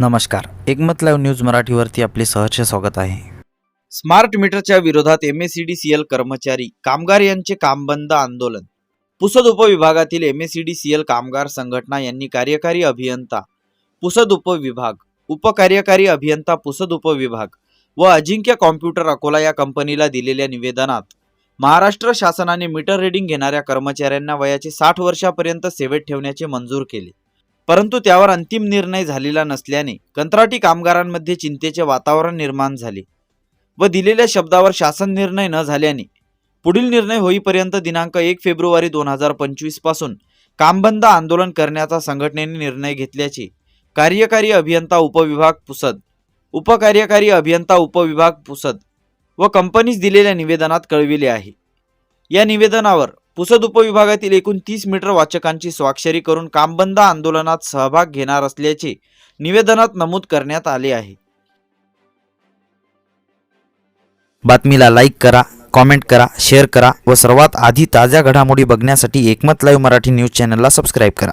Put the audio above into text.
नमस्कार. एकमत live news मराठीवरती आपले सहर्ष स्वागत आहे. स्मार्ट मीटरच्या विरोधात M A C D C L कर्मचारी कामगार यांचे काम बंद आंदोलन. Pusad उपविभागातील M A C D C L कामगार संघटना यांनी कार्यकारी अभियंता पुसद उपविभाग उपकार्यकारी अभियंता पुसद उपविभाग व अजिंक्य कॉम्प्युटर अकोला या कंपनीला दिलेल्या निवेदनात महाराष्ट्र शासनाने मीटर रीडिंग घेणाऱ्या कर्मचाऱ्यांना वयाचे साठ वर्षापर्यंत सेवेत ठेवण्याचे मंजूर केले. परंतु त्यावर अंतिम निर्णय झालेला नसल्याने कंत्राटी कामगारांमध्ये चिंतेचे वातावरण निर्माण झाले व दिलेल्या शब्दावर शासन निर्णय न झाल्याने पुढील निर्णय होईपर्यंत दिनांक एक फेब्रुवारी दोन हजार पंचवीसपासून कामबंद आंदोलन करण्याचा संघटनेने निर्णय घेतल्याचे कार्यकारी अभियंता उपविभाग पुसद उपकार्यकारी अभियंता उपविभाग पुसद व कंपनीस दिलेल्या निवेदनात कळविले आहे. या निवेदनावर पुसद उपविभागातील एकूण तीस मीटर वाचकांची स्वाक्षरी करून कामबंद आंदोलनात सहभाग घेणार असल्याचे निवेदनात नमूद करण्यात आले आहे. बातमीला लाईक करा कॉमेंट करा शेअर करा व सर्वात आधी ताज्या घडामोडी बघण्यासाठी एकमत लाईव्ह मराठी न्यूज चॅनलला सबस्क्राईब करा.